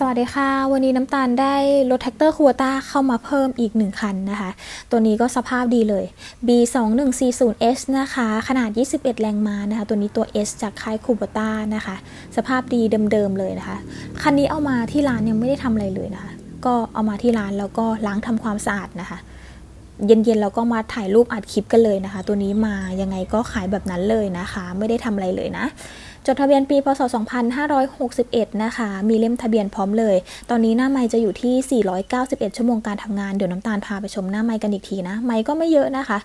สวัสดีค่ะ วันนี้น้ำตาลได้รถแท็กเตอร์คูต้าเข้ามาเพิ่มอีก 1 คันนะคะ ตัวนี้ก็สภาพดีเลย B2140S นะคะ ขนาด 21 แรงม้านะคะ ตัวนี้ตัว S จากค่ายคูโบต้านะคะ สภาพดีเดิมๆเลยนะคะ คันนี้เอามาที่ร้านยังไม่ได้ทำอะไรเลยนะคะ ก็เอามาที่ร้านแล้วก็ล้างทำความสะอาดนะคะเย็นๆเราก็มาถ่ายรูปอัดคลิปกันเลยนะคะ ตัวนี้มายังไงก็ขายแบบนั้นเลยนะคะ ไม่ได้ทำอะไรเลยนะ จดทะเบียนปีพศ 2561 นะคะ มีเล่มทะเบียนพร้อมเลย ตอนนี้หน้าไม้จะอยู่ที่ 491 ชั่วโมงการทำงาน เดี๋ยวน้ำตาลพาไปชมหน้าไม้กันอีกทีนะ ไม้ก็ไม่เยอะนะคะ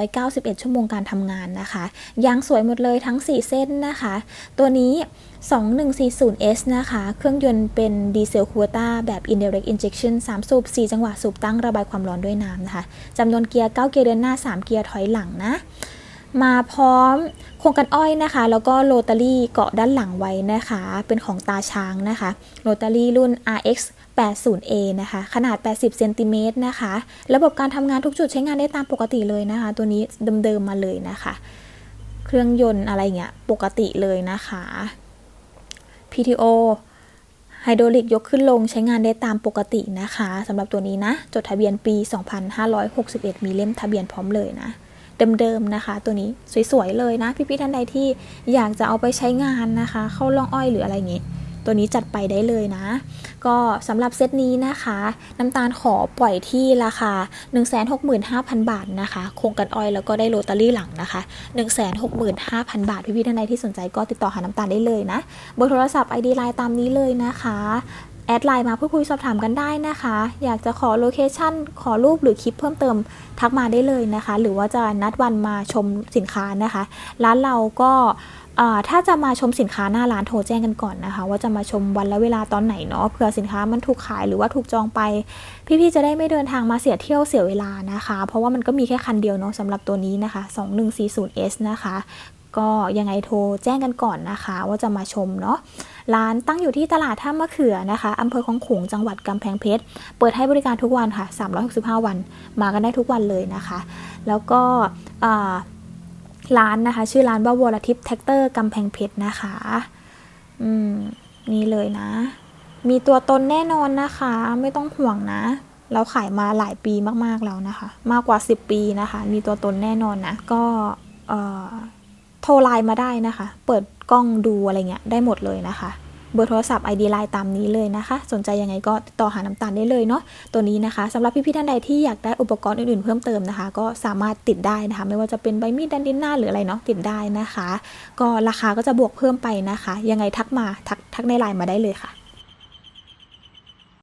491 ชั่วโมงการทำงานนะคะ ยางสวยหมดเลยทั้ง 4 เส้นนะคะ ตัวนี้ 2140S นะคะ เครื่องยนต์เป็นดีเซลคูเตาแบบ indirect injection 3 สูบ 4 จังหวะสูบตั้งระบายความร้อนด้วยน้ำนะคะ จำนวนเกียร์ 9 เกียร์เดินหน้า 3 เกียร์ถอยหลังนะ มาพร้อมโครงกันอ้อยนะคะ แล้วก็โรตารี่เกาะด้านหลังไว้นะคะ เป็นของตาช้างนะคะโรตารี่รุ่น RX 80A นะคะ ขนาด 80 เซนติเมตรนะคะ ระบบการทำงานทุกจุดใช้งานได้ตามปกติเลยนะคะ ตัวนี้เดิมๆมาเลยนะคะ เครื่องยนต์อะไรเงี้ยปกติเลยนะคะ PTO ไฮดรอลิกยกขึ้นลงใช้งานได้ตามปกตินะคะสำหรับตัวนี้นะ จดทะเบียนปี 2561 มีเล่มทะเบียนพร้อมเลยนะ เดิมๆนะคะ ตัวนี้สวยๆเลยนะพี่ๆท่านใดที่อยากจะเอาไปใช้งานนะคะ เข้าล่องอ้อยหรืออะไรอย่างงี้ตัวนี้จัดไปได้เลยนะ ก็สำหรับเซตนี้นะคะ น้ำตาลขอปล่อยที่ราคา 165,000 บาทนะคะ โครงกันอ้อยแล้วก็ได้โรตารี่หลังนะคะ 165,000 บาท พี่ๆท่านใดที่สนใจก็ติดต่อหาน้ำตาลได้เลยนะเบอร์โทรศัพท์ ID ไลน์ตามนี้เลยนะคะ แอดไลน์มาพูดคุยสอบถามกันได้นะคะ อยากจะขอโลเคชันขอรูปหรือคลิปเพิ่มเติมทักมาได้เลยนะคะ หรือว่าจะนัดวันมาชมสินค้านะคะ ร้านเราก็ถ้าจะมาชมสินค้าหน้าร้านโทรแจ้งกันก่อนนะคะ ว่าจะมาชมวันและเวลาตอนไหนเนาะเผื่อสินค้ามันถูกขายหรือว่าถูกจองไป พี่ๆจะได้ไม่เดินทางมาเสียเที่ยวเสียเวลานะคะ เพราะว่ามันก็มีแค่คันเดียวเนาะสำหรับตัวนี้นะคะ 2140S นะคะ ก็ยังไงโทรแจ้งกันก่อนนะคะ ว่าจะมาชมเนาะ ร้านตั้งอยู่ที่ตลาดท่ามะเขือนะคะอำเภอคลองขลุงจังหวัดกำแพงเพชร เปิดให้บริการทุกวันค่ะ 365 วัน มากันได้ทุกวันเลยนะคะ แล้วก็ร้านนะคะ ชื่อร้านว่าวรทิพย์แท็กเตอร์กำแพงเพชรนะคะ อืม นี่เลยนะ มีตัวตนแน่นอนนะคะ ไม่ต้องห่วงนะ เราขายมาหลายปีมากๆแล้วนะคะ มากกว่า 10 ปีนะคะ มีตัวตนแน่นอนนะ ก็ เอ่อ โทรไลน์มาได้นะคะ เปิดกล้องดูอะไรเงี้ยได้หมดเลยนะคะ เบอร์โทรศัพท์ ID ไลน์ตามนี้เลยนะคะ สนใจยังไงก็ติดต่อหาน้ำตาลได้เลยเนาะ ตัวนี้นะคะสำหรับพี่ๆท่านใดที่อยากได้อุปกรณ์อื่นๆเพิ่มเติมนะคะ ก็สามารถติดได้นะคะ ไม่ว่าจะเป็นใบมีดดันดินหน้าหรืออะไรเนาะติดได้นะคะ ก็ราคาก็จะบวกเพิ่มไปนะคะ ยังไงทักมาทักทักในไลน์มาได้เลยค่ะ